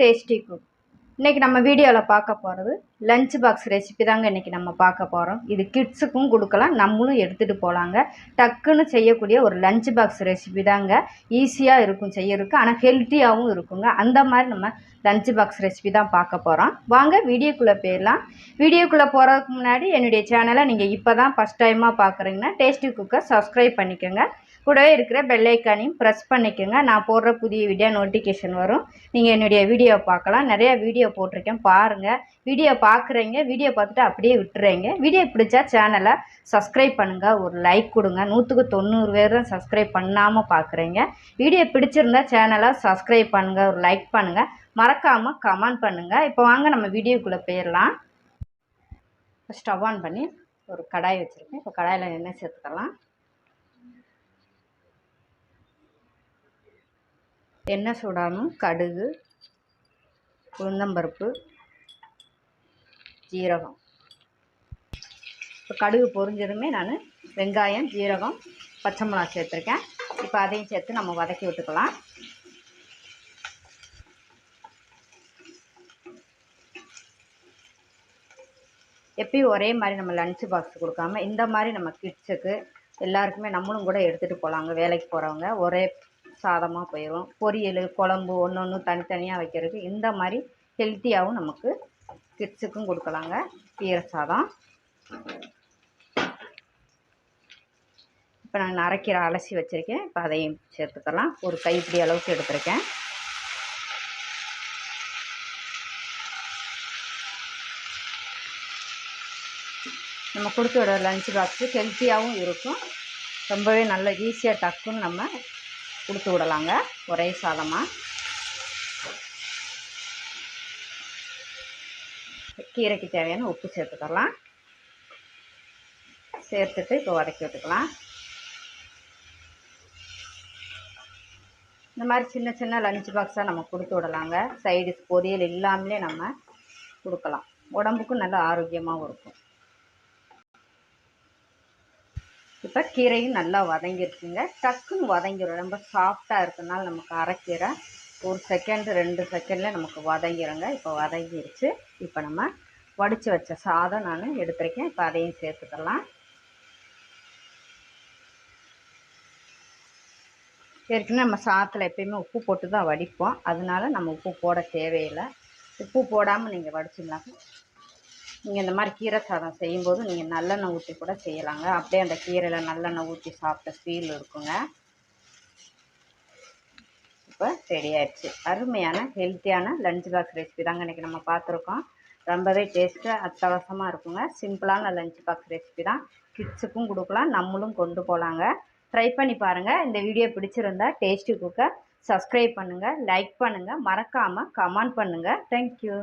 Tasty cook இன்றைக்கி நம்ம வீடியோவில் பார்க்க போகிறது லஞ்ச் பாக்ஸ் ரெசிபி தாங்க இன்றைக்கி நம்ம பார்க்க போகிறோம் இது கிட்ஸுக்கும் கொடுக்கலாம் நம்மளும் எடுத்துகிட்டு போகலாங்க டக்குன்னு செய்யக்கூடிய ஒரு லஞ்ச் பாக்ஸ் ரெசிபி தாங்க. ஈஸியாக இருக்கும் செய்யறதுக்கு ஆனால் ஹெல்த்தியாகவும் இருக்குங்க. அந்த மாதிரி நம்ம லஞ்ச் பாக்ஸ் ரெசிபி தான் பார்க்க போகிறோம் வாங்க வீடியோக்குள்ளே போயிடலாம். வீடியோக்குள்ளே போகிறதுக்கு முன்னாடி என்னுடைய சேனலை நீங்கள் இப்போ தான் ஃபஸ்ட் டைமாக பார்க்குறீங்கன்னா டேஸ்டி குக்கர் சப்ஸ்கிரைப் பண்ணிக்கோங்க. கூடவே இருக்கிற பெல்லைக்கானையும் ப்ரெஸ் பண்ணிக்கோங்க. நான் போடுற புதிய வீடியோ நோட்டிஃபிகேஷன் வரும். நீங்கள் என்னுடைய வீடியோ பார்க்கலாம். நிறையா வீடியோ போட்டிருக்கேன் பாருங்கள் வீடியோ பார்க்குறீங்க வீடியோ பார்த்துட்டு அப்படியே விட்டுறீங்க. வீடியோ பிடிச்சா சேனலை சப்ஸ்கிரைப் பண்ணுங்கள் ஒரு லைக் கொடுங்க. நூற்றுக்கு தொண்ணூறு பேர் தான் சப்ஸ்கிரைப் பண்ணாமல் பார்க்குறீங்க வீடியோ பிடிச்சிருந்தா சேனலை சப்ஸ்கிரைப் பண்ணுங்கள் ஒரு லைக் பண்ணுங்கள் மறக்காமல் கமெண்ட் பண்ணுங்கள் இப்போ வாங்க நம்ம வீடியோக்குள்ளே போயிடலாம் ஸ்டவ் ஆன் பண்ணி ஒரு கடாய் வச்சுருக்கேன். இப்போ கடாயில் எண்ணெய் சேர்த்துக்கலாம். எண்ணெய் சூடானும் கடுகு உளுந்தம்பருப்பு ஜீரகம். இப்போ கடுகு பொரிஞ்சதுமே நான் வெங்காயம் ஜீரகம் பச்சை மிளகா சேர்த்துருக்கேன். இப்போ அதையும் சேர்த்து நம்ம வதக்கி விட்டுக்கலாம். எப்பயும் ஒரே மாதிரி நம்ம லஞ்ச் பாக்ஸ் கொடுக்காம இந்த மாதிரி நம்ம கிட்ஸுக்கு எல்லாருக்குமே நம்மளும் கூட எடுத்துகிட்டு போகலாங்க வேலைக்கு போகிறவங்க ஒரே சாதமாக போயிடும் பொரியல் குழம்பு ஒன்று ஒன்று தனித்தனியாக வைக்கிறதுக்கு இந்த மாதிரி ஹெல்த்தியாகவும் நமக்கு கிட்ஸுக்கும் கொடுக்கலாங்க. கீரை சாதம் இப்போ நான் நரைக்கிற அலசி வச்சுருக்கேன். இப்போ அதையும் சேர்த்துக்கலாம். ஒரு கைப்பிடி அளவுக்கு எடுத்திருக்கேன். நம்ம கொடுத்து விட லஞ்ச் பாக்ஸு ஹெல்த்தியாகவும் இருக்கும். ரொம்பவே நல்ல ஈஸியாக டக்குன்னு நம்ம கொடுத்து விடலாங்க. ஒரே சாதமாக கீரைக்கு தேவையான உப்பு சேர்த்துக்கலாம் சேர்த்துட்டு இப்போ வதக்கி விட்டுக்கலாம். இந்த மாதிரி சின்ன சின்ன லஞ்ச் பாக்ஸாக நம்ம கொடுத்து விடலாங்க. சைடு பொரியல் இல்லாமலே நம்ம கொடுக்கலாம். உடம்புக்கும் நல்ல ஆரோக்கியமாகவும் இருக்கும். இப்போ கீரையும் நல்லா வதங்கிருக்குங்க டக்குன்னு வதங்கிடும் ரொம்ப சாஃப்டாக இருக்கனால நமக்கு அரைக்கீரை ஒரு செகண்ட் ரெண்டு செகண்டில் நமக்கு வதங்கிடுங்க இப்போ வதங்கிருச்சு. இப்போ நம்ம வடித்து வச்ச சாதம் நான் எடுத்துருக்கேன். இப்போ அதையும் சேர்த்துக்கலாம். ஏற்கனவே நம்ம சாதத்தில் எப்பயுமே உப்பு போட்டு தான் வடிப்போம். அதனால நம்ம உப்பு போட தேவையில்லை. உப்பு போடாமல் நீங்கள் வடிச்சிடலாம் நீங்கள் இந்த மாதிரி கீரை சாதம் செய்யும்போது நீங்கள் நல்லெண்ணெய் ஊற்றி கூட செய்யலாங்க. அப்படியே அந்த கீரையில் நல்லெண்ணெய் ஊற்றி சாப்பிட்ட ஃபீல் இருக்குங்க. இப்போ ரெடி ஆயிடுச்சு அருமையான ஹெல்த்தியான லஞ்ச் பாக்ஸ் ரெசிபி தாங்க இன்றைக்கி நம்ம பார்த்துருக்கோம். ரொம்பவே டேஸ்ட்டாக அத்தவசமாக இருக்குங்க. சிம்பிளான லஞ்ச் பாக்ஸ் ரெசிபி தான். கிட்ஸுக்கும் கொடுக்கலாம் நம்மளும் கொண்டு போகலாங்க ட்ரை பண்ணி பாருங்கள் இந்த வீடியோ பிடிச்சிருந்தா டேஸ்டி குக்கை சப்ஸ்கிரைப் பண்ணுங்கள் லைக் பண்ணுங்கள் மறக்காமல் கமெண்ட் பண்ணுங்கள் தேங்க்யூ